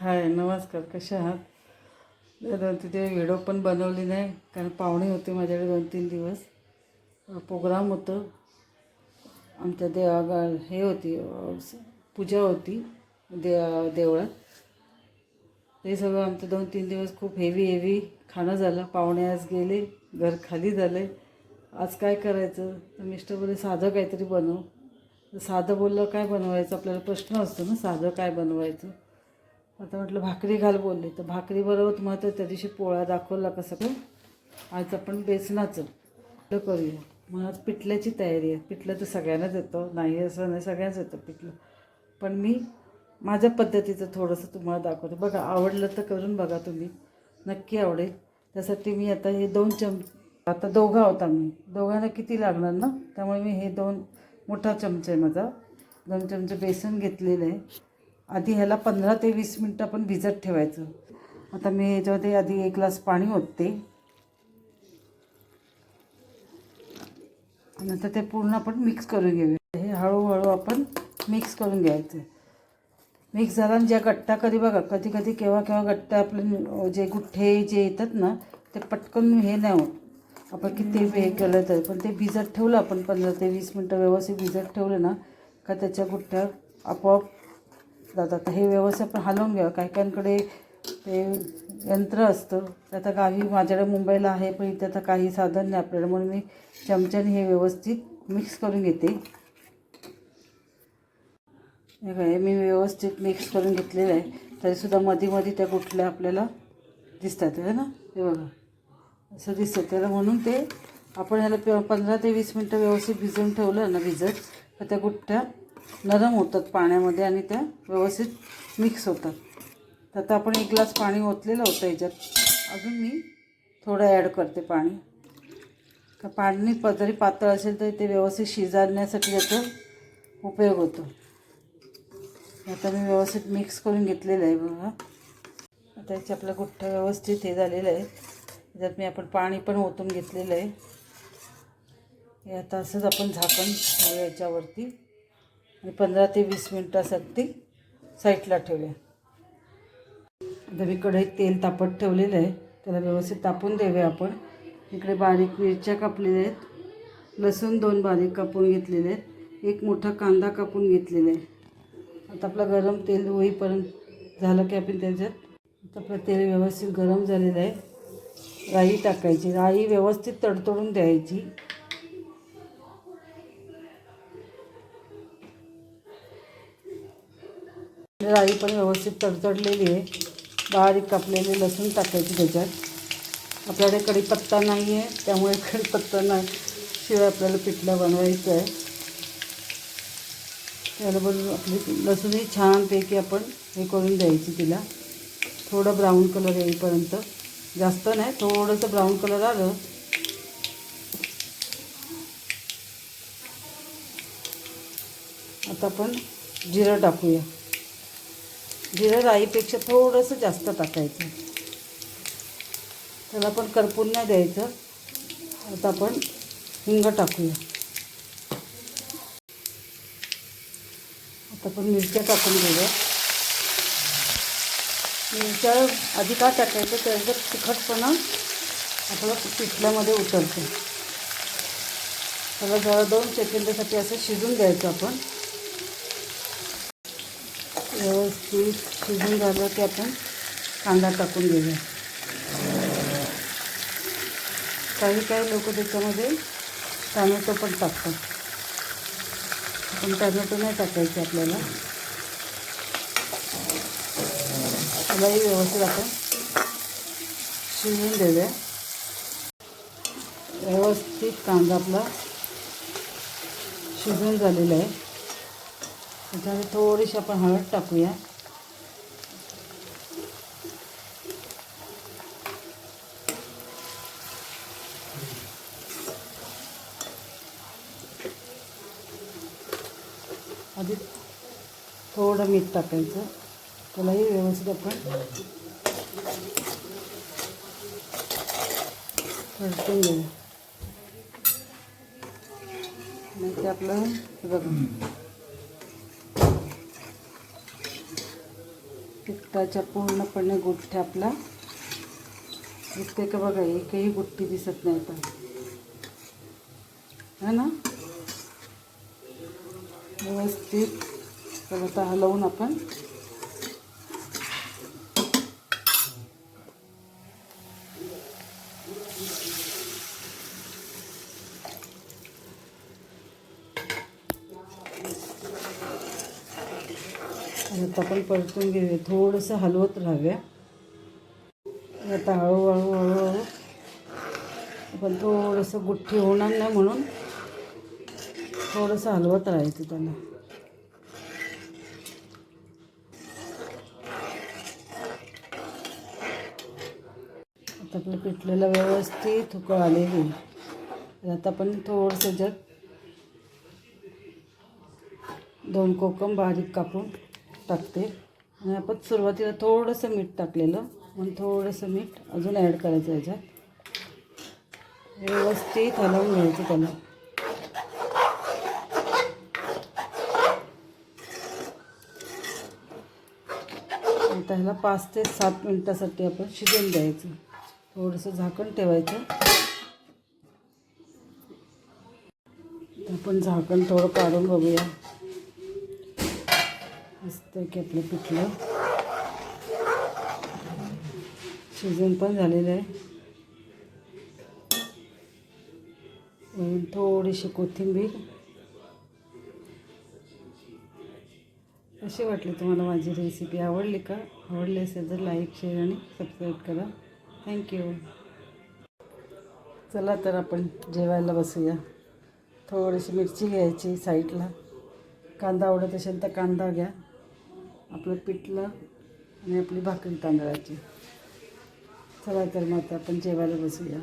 हाय नमस्कार कसे आहात? दोन तीन दिवस व्हिडिओ पण बनवली नाही कारण पाहुणे होते माझ्याकडे दोन तीन दिवस. प्रोग्राम होतं. आमच्या देवा हे होती पूजा होती दे देवळात. ते सगळं आमचं दोन तीन दिवस खूप हेवी हेवी खाणं झालं. पाहुणे आज गेले घर खाली झाले आज काय करायचं? तर मिस्टर बोले साधं काहीतरी बनव. साधं बोललं काय बनवायचं? आपल्याला प्रश्न असतो ना साधं काय बनवायचं? आता म्हटलं भाकरी घाल बोलले. तर भाकरी बरोबर तुम्हाला तर त्या दिवशी पोळा दाखवला कसं काय आज आपण बेसनाचं. करूया. मग आज पिठल्याची तयारी आहे. पिठलं तर सगळ्यांनाच येतं. नाही असं नाही सगळ्यांच येतं पिठलं. पण मी माझ्या पद्धतीचं थोडंसं तुम्हाला दाखवते. बघा आवडलं तर करून बघा तुम्ही. नक्की आवडेल. त्यासाठी मी आता हे दोन चम आता दोघा होता मी दोघांना किती लागणार ना? त्यामुळे मी हे दोन मोठा चमचा आहे माझा. दोन चमचे बेसन घेतलेलं आहे. आधी ह्याला पंधरा ते वीस मिनटं आपण भिजत ठेवायचं. आता मी ह्याच्यामध्ये आधी एक ग्लास पाणी ओतते. नंतर ते पूर्ण आपण मिक्स करून घेऊया. हे हळूहळू आपण मिक्स करून घ्यायचं. मिक्स झाला आणि ज्या गट्टा कधी बघा कधी कधी केव्हा केव्हा गट्टा आपले जे गुठ्ठे जे येतात ना ते पटकन हे नाही होत. आपण किती हे केलं तर पण ते भिजत ठेवलं आपण पंधरा ते वीस मिनटं व्यवस्थित भिजत ठेवलं ना का त्याच्या गुठ्ठ्या आपोआप जातात. हे व्यवस्थित आपण हलवून घ्यावं. काही काहींकडे ते यंत्र असतं. ते आता गावी माझ्याकडे मुंबईला आहे पण इथे आता काही साधन नाही आपल्याला. म्हणून मी चमच्याने हे व्यवस्थित मिक्स करून घेते. हे काय मी व्यवस्थित मिक्स करून घेतलेलं आहे. तरीसुद्धा मध्ये मध्ये त्या गुठल्या आपल्याला दिसतात. आहे ना? हे बघा. असं दिसतं. त्याला म्हणून ते आपण ह्याला प पंधरा ते वीस मिनटं व्यवस्थित भिजवून ठेवलं ना भिजत. तर त्या गुठ्ठ्या नरम होतात पाण्यामध्ये आणि त्या व्यवस्थित मिक्स होतात. तर आता आपण एक ग्लास पाणी ओतलेलं होतं याच्यात. अजून मी थोडं ॲड करते पाणी. तर पाणी प जरी पातळ असेल तरी ते व्यवस्थित शिजारण्यासाठी याचा उपयोग होतो. आता मी व्यवस्थित मिक्स करून घेतलेलं आहे बघा. आता याचे आपलं गुठ्ठा व्यवस्थित हे झालेलं आहे. त्याच्यात मी आपण पाणी पण ओतून घेतलेलं आहे. हे आता असंच आपण झाकण याच्यावरती. आणि पंधरा ते वीस मिनटासाठी साईडला ठेवूया. आता मी कढईत तेल तापत ठेवलेलं आहे. त्याला व्यवस्थित तापून देऊया आपण. इकडे बारीक मिरच्या कापलेल्या आहेत. लसूण दोन बारीक कापून घेतलेले आहेत. एक मोठा कांदा कापून घेतलेला आहे. आता आपलं गरम तेल होईपर्यंत झालं की आपण त्याच्यात आता आपलं तेल व्यवस्थित गरम झालेलं आहे. राई टाकायची. राई व्यवस्थित तडतडून द्यायची. राई पण व्यवस्थित तडतडलेली आहे. बारीक कापलेले लसूण टाकायची त्याच्यात. आपल्याकडे कढीपत्ता नाही आहे त्यामुळे कढीपत्ता नाही. शिवाय आपल्याला पिठलं बनवायचं आहे. त्याला आपली लसूणही छानपैकी आपण हे करून द्यायची तिला. थोडं ब्राऊन कलर येईपर्यंत. जास्त नाही थोडंसं ब्राऊन कलर आलं. आता आपण जिरं टाकूया. जिरं राईपेक्षा थोडंसं जास्त टाकायचं. त्याला पण करपून नाही द्यायचं. आता आपण हिंग टाकूया. आता आपण मिरच्या टाकून घेऊया. मिरच्या आधी का टाकायचं त्याचं तिखटपणा आपलं पिठल्यामध्ये उतरतं. त्याला जरा दोन सेकंदासाठी असं शिजून द्यायचं आपण. व्यवस्थित शिजून झालं की आपण कांदा टाकून घेऊया. काही काही लोक त्याच्यामध्ये टॅमॅटो पण टाकतात. पण टॅमॅटो नाही टाकायचे आपल्याला. त्यालाही व्यवस्थित आपण शिजून देऊया. व्यवस्थित कांदा आपला शिजून झालेला आहे. त्याच्यामध्ये थोडीशी आपण हळद टाकूया. आधी थोडं मीठ टाकायचं. त्यालाही व्यवस्थित आपण परतून घेऊ मग ते आपलं हे पिठ्ठाच्या पूर्णपणे गुठ्ठ्या आपला. दिसते का बघा एकही गुट्टी दिसत नाही पण है ना? व्यवस्थित. तर आता हलवून आपण. आता आपण परतून थोडंसं हलवत राहूया. आता हळूहळू हळूहळू. आपण थोडंसं गुठ्ठी थोडंसं हलवत राहायचं त्याला. आता व्यवस्थित उकळ आता आपण थोडंसं जर दोन कोकम बारीक कापून टाकते. आणि आपण सुरुवातीला थोडंसं मीठ टाकलेलं. म्हणून थोडंसं मीठ अजून ॲड करायचं याच्यात. व्यवस्थित हलवून घ्यायचं त्याला. आता ह्याला पाच ते सात मिनटासाठी आपण शिजवून द्यायचं थोडंसं झाकण ठेवायचं. आपण झाकण थोडं काढून बघूया. मस्त की आपलं पिठलं. शिजून पण झालेलं आहे. थोडीशी कोथिंबीर. अशी वाटली तुम्हाला माझी रेसिपी आवडली का? आवडली असेल तर लाईक शेअर आणि सबस्क्राईब करा. थँक्यू चला तर आपण जेवायला बसूया. थोडीशी मिरची घ्यायची साईडला कांदा आवडत असेल तर कांदा घ्या. आपलं पिठलं आणि आपली भाकरी तांदळाची. चला तर मग आता आपण जेवायला बसूया.